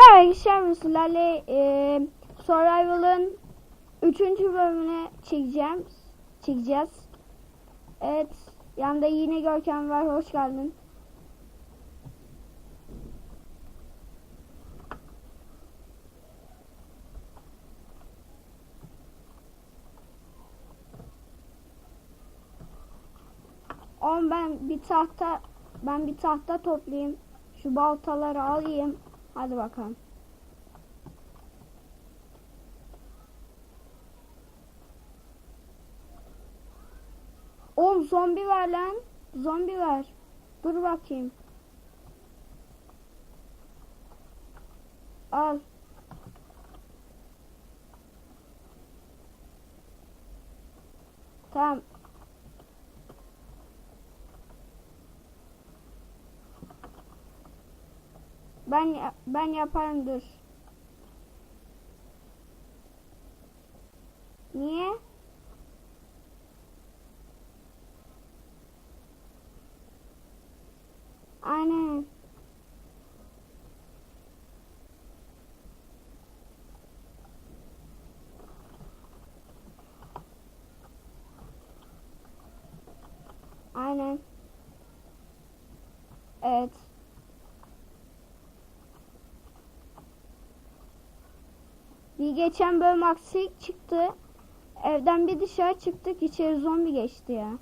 Merhaba arkadaşlar sizlerle e, Survival'ın 3. bölümünü çekeceğim. Çekeceğiz. Evet. Yanında yine Görkem var. Hoş geldin. On ben bir tahta ben bir tahta toplayayım. Şu baltaları alayım. Hadi bakalım. Oğlum zombi var lan. Zombi var. Dur bakayım. Al. Tamam. Ben ben yaparım dur. Niye? Aynen. Aynen. Evet. Bir geçen bölüm aksilik çıktı. Evden bir dışarı çıktık içeri zombi geçti ya.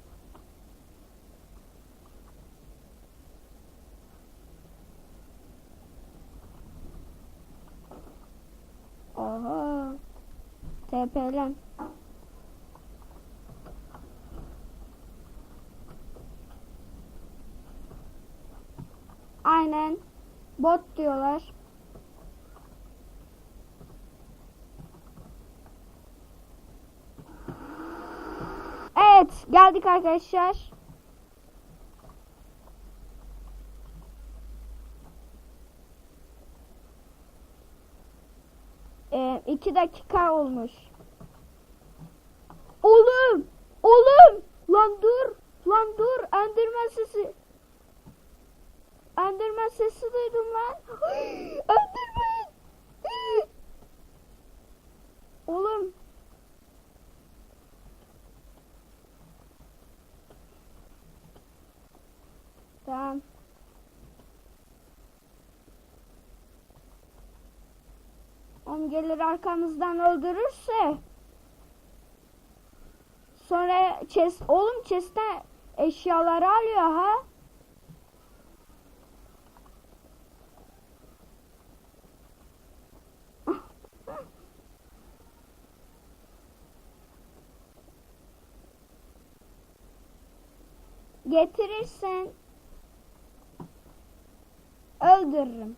Oha. TP'len. Aynen. Bot diyorlar. Evet, geldik arkadaşlar. Ee, iki dakika olmuş. Oğlum! Oğlum! Lan dur! Lan dur! Enderman sesi. Enderman sesi duydum lan. Enderman! Oğlum! Tamam. Oğlum gelir arkamızdan öldürürse sonra chest oğlum chest'ten eşyaları alıyor ha. Getirirsen öldürürüm.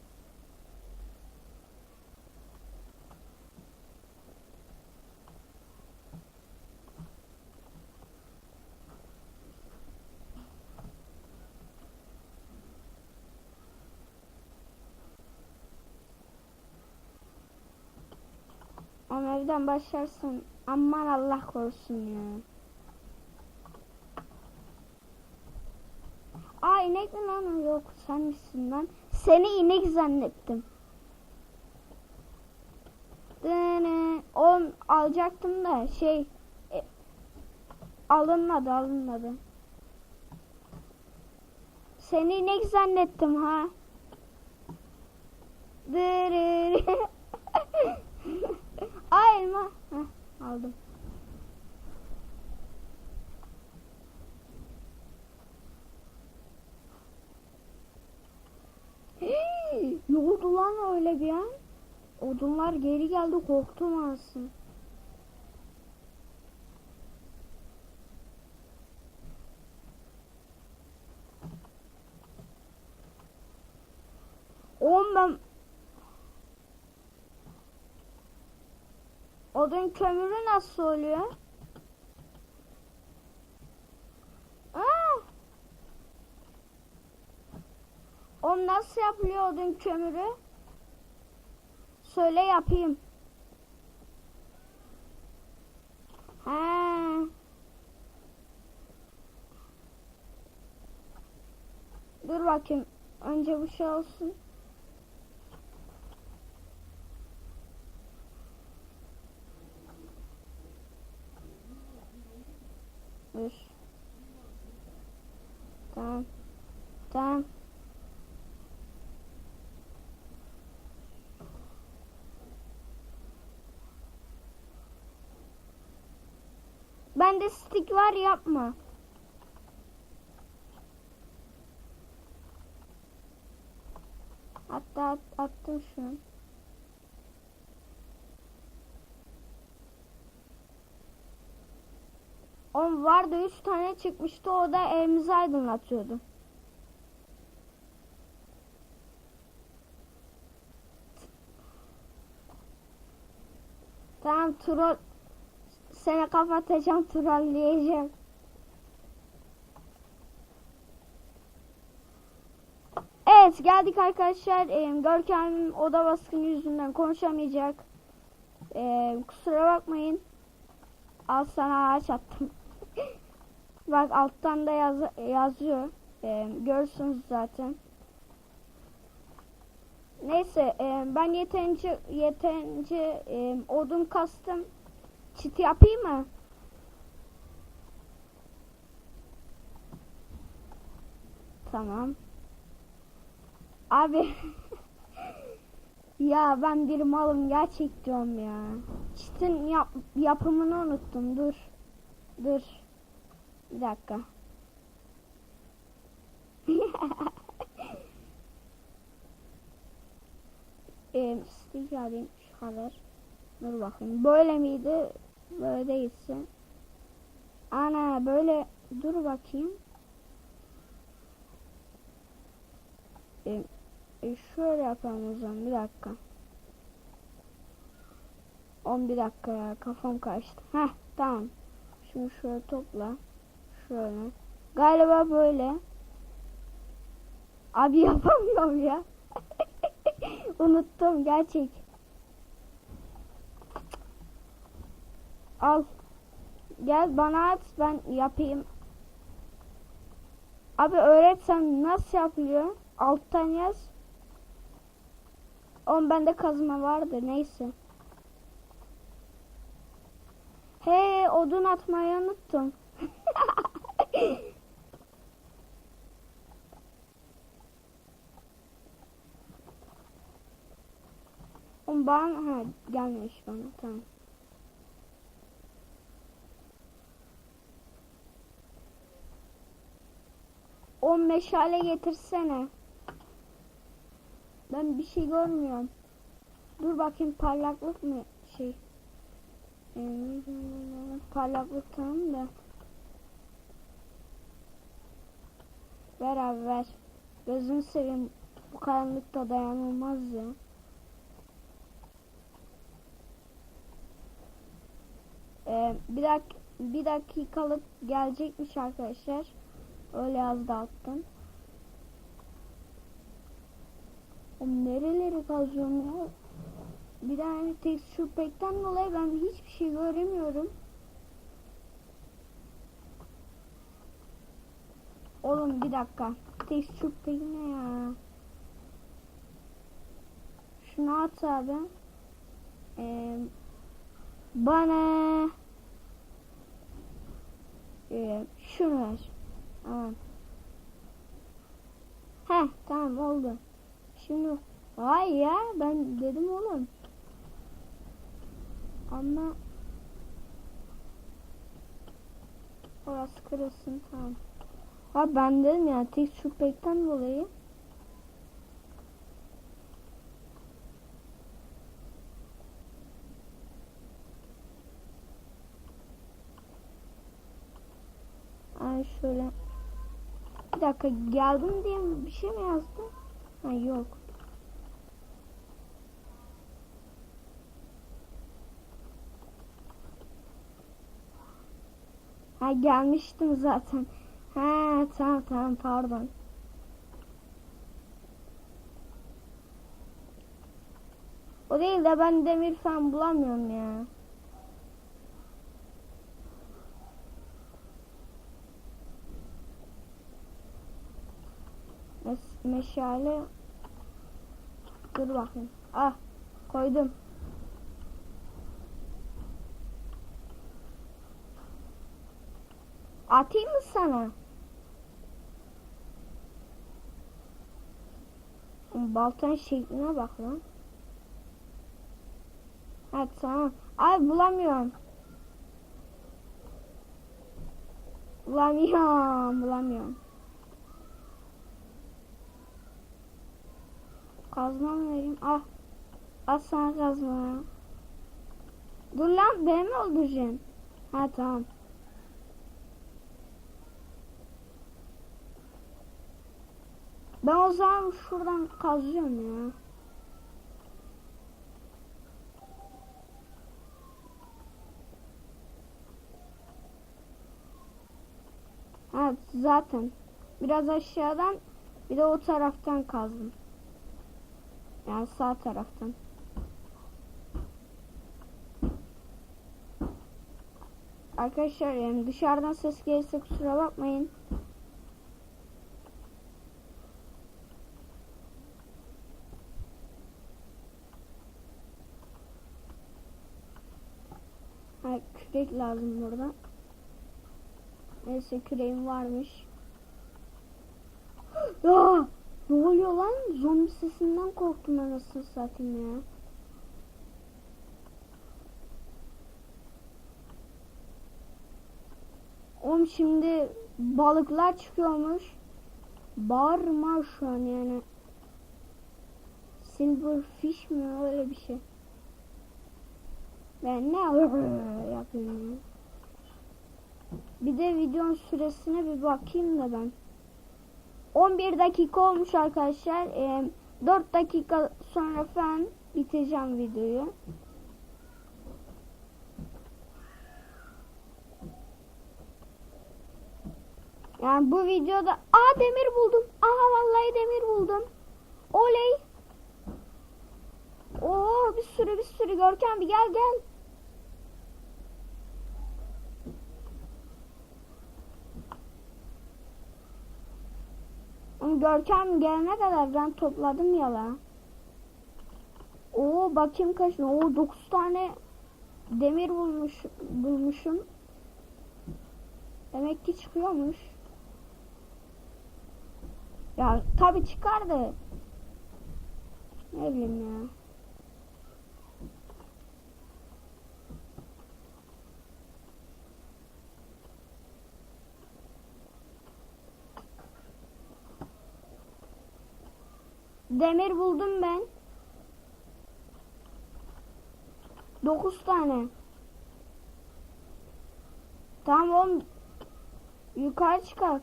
Ama evden başlarsın. Aman Allah korusun ya. Aa inek mi lan? Yok sen misin lan? Seni inek zannettim. Dene. Oğlum alacaktım da şey e, alınmadı alınmadı. Seni inek zannettim ha. Dırırı. Aa elma. Heh, aldım. Hey, ne oldu lan öyle bir an? Odunlar geri geldi korktum aslında. Oğlum ben Odun kömürü nasıl oluyor? Aa! O nasıl yapılıyor odun kömürü? Söyle yapayım. Ha. Dur bakayım. Önce bu şey olsun. Dur. Tamam. Tamam. Bende stick var yapma. Hatta at, attım şu an. On vardı üç tane çıkmıştı o da evimizi aydınlatıyordu. Tamam troll seni kapatacağım trolleyeceğim. Evet geldik arkadaşlar. Ee, Görkem oda baskını yüzünden konuşamayacak. Ee, kusura bakmayın. Al sana ağaç attım. Bak alttan da yaz yazıyor. Ee, görürsünüz zaten. Neyse e, ben yeterince yeterince e, odun kastım. Çit yapayım mı? Tamam. Abi ya ben bir malım gerçek ya. Çitin yap, yapımını unuttum. Dur. Dur. Bir dakika. Eee stick alayım şu kadar. Dur bakayım. Böyle miydi? Böyle değilse. Ana böyle dur bakayım. Eee e, şöyle yapalım o zaman bir dakika. 11 dakika ya kafam karıştı. Heh tamam. Şimdi şöyle topla. Şöyle. Galiba böyle. Abi yapamıyorum ya. Unuttum gerçek. Al. Gel bana at ben yapayım. Abi öğretsem nasıl yapılıyor? Alttan yaz. On bende kazma vardı neyse. He odun atmayı unuttum. On bana ha gelmiş bana tamam. On meşale getirsene. Ben bir şey görmüyorum. Dur bakayım parlaklık mı şey. Ee, parlaklık tamam da. Ver abi ver. Gözünü seveyim. Bu karanlıkta dayanılmaz ya. Ee, bir dak bir dakikalık gelecekmiş arkadaşlar. Öyle yazdı alttan. Oğlum nereleri kazıyorum ya? Bir de hani texture pack'ten dolayı ben hiçbir şey göremiyorum. Oğlum bir dakika. Texture pack ne ya? Şunu at abi. Ee, bana ee, şunu ver. Tamam. Heh tamam oldu. Şimdi Vay ya ben dedim oğlum. Ama orası kırılsın tamam. Ha ben dedim ya tek şu pekten dolayı. Ay şöyle. Bir dakika geldim diye bir şey mi yazdı? Ha yok. Ha gelmiştim zaten. Ha tamam tamam pardon. O değil de ben demir falan bulamıyorum ya. Meşale Dur bakayım. Ah koydum. Atayım mı sana? Baltanın şekline bak lan. Evet tamam. Ay bulamıyorum. Bulamıyorum. Bulamıyorum. Kazma mı vereyim? Ah. Al sana kazma. Dur lan beni mi öldüreceksin? Ha tamam. Ben o zaman şuradan kazıyorum ya. Evet zaten. Biraz aşağıdan bir de o taraftan kazdım. Yani sağ taraftan. Arkadaşlar yani dışarıdan ses gelirse kusura bakmayın. Ha, kürek lazım burada. Neyse küreğim varmış. ya ne oluyor lan? Zombi sesinden korktum nasıl satayım ya. Oğlum şimdi balıklar çıkıyormuş. Bağırma şu an yani. Silver fish mi öyle bir şey. Ben ne yapıyorum ya. Bir de videonun süresine bir bakayım da ben. 11 dakika olmuş arkadaşlar. Ee, 4 dakika sonra falan bitireceğim videoyu. Yani bu videoda aa demir buldum. Aha vallahi demir buldum. Oley. Oo bir sürü bir sürü Görkem bir gel gel. Ama Görkem gelene kadar ben topladım ya lan. Oo bakayım kaç. Oo 9 tane demir bulmuş bulmuşum. Demek ki çıkıyormuş. Ya tabi çıkardı. Ne bileyim ya. Demir buldum ben. 9 tane. Tamam oğlum. Yukarı çıkar.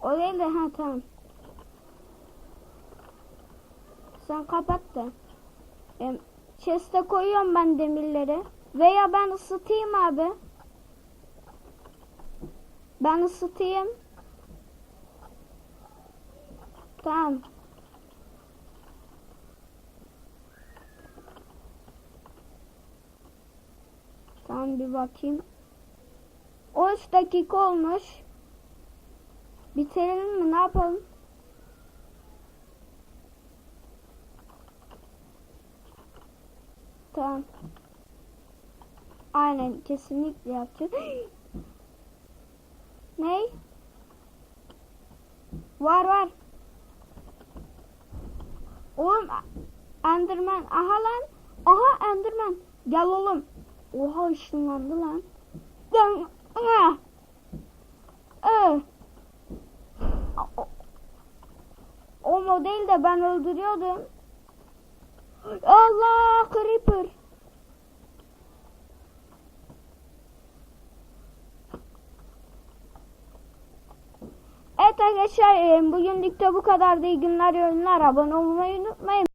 O değil de ha tamam. Sen kapat da. E, chest'e koyuyorum ben demirleri. Veya ben ısıtayım abi. Ben ısıtayım. Tamam. Tamam bir bakayım. 13 dakika olmuş. Bitirelim mi? Ne yapalım? Tamam. Aynen kesinlikle yapacağız. ne? Var var. Oğlum Enderman. Aha lan. Aha Enderman. Gel oğlum. Oha ışınlandı lan. Gel. O, o model de ben öldürüyordum. Allah creeper. Evet arkadaşlar bugünlük de bu kadar. İyi günler, yorumlar. Abone olmayı unutmayın.